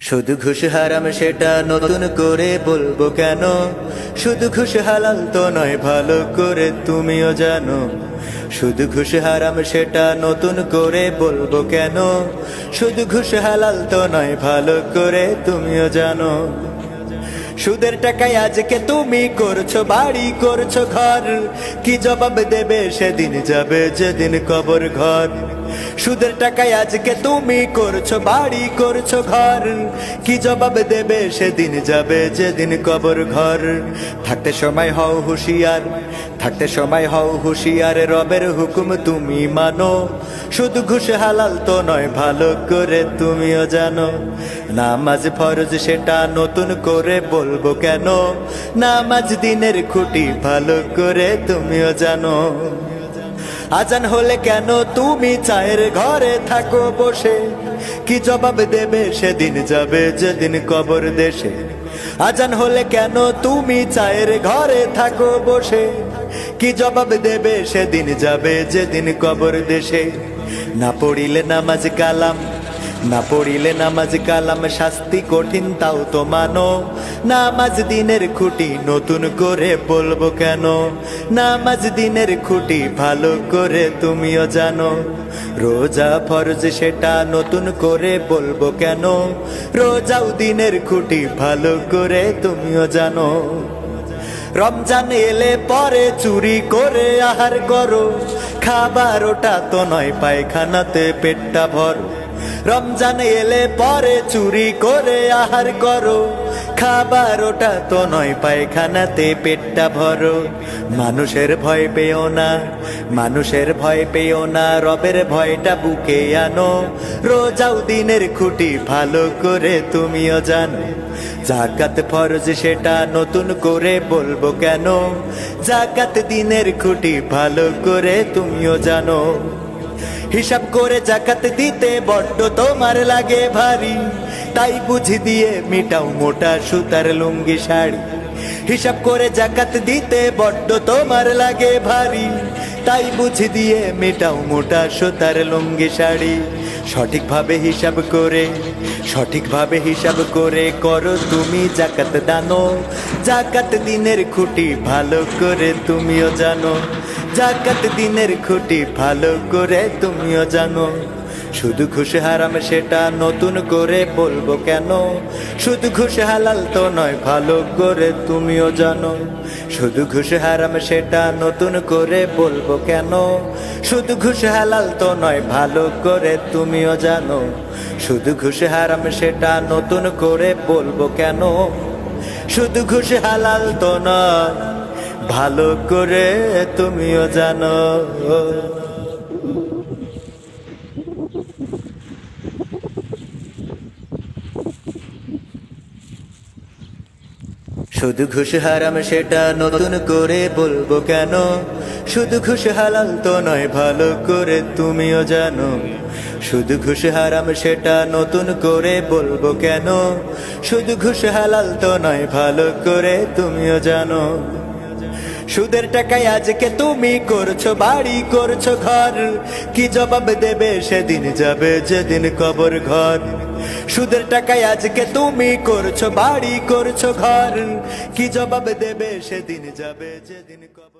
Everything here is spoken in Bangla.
শুধু ঘুষ হারাম সেটা নতুন করে বলব কেন? শুধু ঘুষ হালাল তো নয়, ভালো করে তুমিও জানো। শুধু ঘুষ হারাম সেটা নতুন করে বলব কেন? শুধু ঘুষ হালাল তো নয়, ভালো করে তুমিও জানো। সুদের টাকায় আজকে তুমি করছ, বাড়ি করছ, ঘর। কি জবাব দেবে সেদিন যাবে যেদিন কবর ঘর? সুদের টাকায় আজকে তুমি করছ, বাড়ি করছ ঘর। কি জবাব দেবে সেদিন যাবে, যেদিন কবর ঘর। থাকতে সময় হও হুঁশিয়ার, থাকতে সময় হও হুঁশিয়ার, রবের হুকুম তুমি মানো। শুধু ঘুষ হালাল তো নয়, ভালো করে তুমিও জানো। নামাজ ফরজ সেটা নতুন করে বলব কেন? নামাজ দিনের খুঁটি ভালো করে তুমিও জানো। আজান হলে কেন তুমি চায়ের ঘরে থাকো বসে? কি জবাব দেবে সেদিন যাবে যেদিন কবর দেশে? আজান হলে কেন তুমি চায়ের ঘরে থাকো বসে? কি জবাব দেবে সেদিন যাবে যেদিন কবর দেশে? না পড়িলে নামাজ কালাম না পড়িলে নামাজ কালাম শাস্তি কঠিন, তাও তো মানো। নামাজ দিনের খুঁটি নতুন করে বলব কেন? নামাজ দিনের খুঁটি ভালো করে তুমিও জানো। রোজা ফরজ সেটা নতুন করে বলব কেন? রোজাও দিনের খুঁটি ভালো করে তুমিও জানো। রমজান এলে পরে চুরি করে আহার করো। খাবার ওটা তো নয়, পায়খানাতে পেটটা ভরো। রমজান এলে পরে চুরি করে আহার করো। খাবার ওটা তো নয়, পায়খানাতে পেটটা ভরো। মানুষের ভয় পেও না, মানুষের ভয় পেও না, রবের ভয়টা বুকে আনো। রোজাও দিনের খুঁটি ভালো করে তুমিও জানো। জাকাত ফরজ সেটা নতুন করে বলব কেন? জাকাত দিনের খুঁটি ভালো করে তুমিও জানো। হিসাব করে জাকাত দিতে বড্ড তোমার লাগে ভারী। তাই বুঝি দিয়ে মিটাও মোটা সুতার লুঙ্গি শাড়ি। হিসাব করে জাকাত দিতে বড্ড তোমার লাগে ভারী। তাই বুঝি দিয়ে মেটাও মোটা সুতার লুঙ্গি শাড়ি। সঠিকভাবে হিসাব করে, সঠিকভাবে হিসাব করে করো তুমি জাকাত দানো। জাকাত দিনের খুঁটি ভালো করে তুমিও জানো। জাকাত দিনের খুঁটি ভালো করে তুমিও জানো। শুধু ঘুষ হারাম সেটা নতুন করে বলব কেন? শুধু ঘুষ হালাল তো নয়, ভালো করে তুমিও জানো। শুধু ঘুষ হারাম সেটা নতুন করে বলব কেন? শুধু ঘুষ হালাল তো নয়, ভালো করে তুমিও জানো। শুধু ঘুষ হারাম সেটা নতুন করে বলব কেন? শুধু ঘুষ হালাল তো নয় ভালো করে তুমিও জানো। শুধু ঘুষ হারাম সেটা নতুন করে বলব কেন? শুধু ঘুষ হালাল তো নয়, ভালো করে তুমিও জানো। শুধু ঘুষ হারাম সেটা নতুন করে বলব কেন? শুধু ঘুষ হালাল তো নয়, ভালো করে তুমিও জানো। সুদের টাকায় আজকে তুমি করছ, বাড়ি করছ, ঘর। কি জবাব দেবে সেদিন যাবে যেদিন কবর ঘর। সুদের টাকায় আজকে তুমি করছ, বাড়ি করছ, ঘর। কি জবাব দেবে সেদিন যাবে যেদিন কবর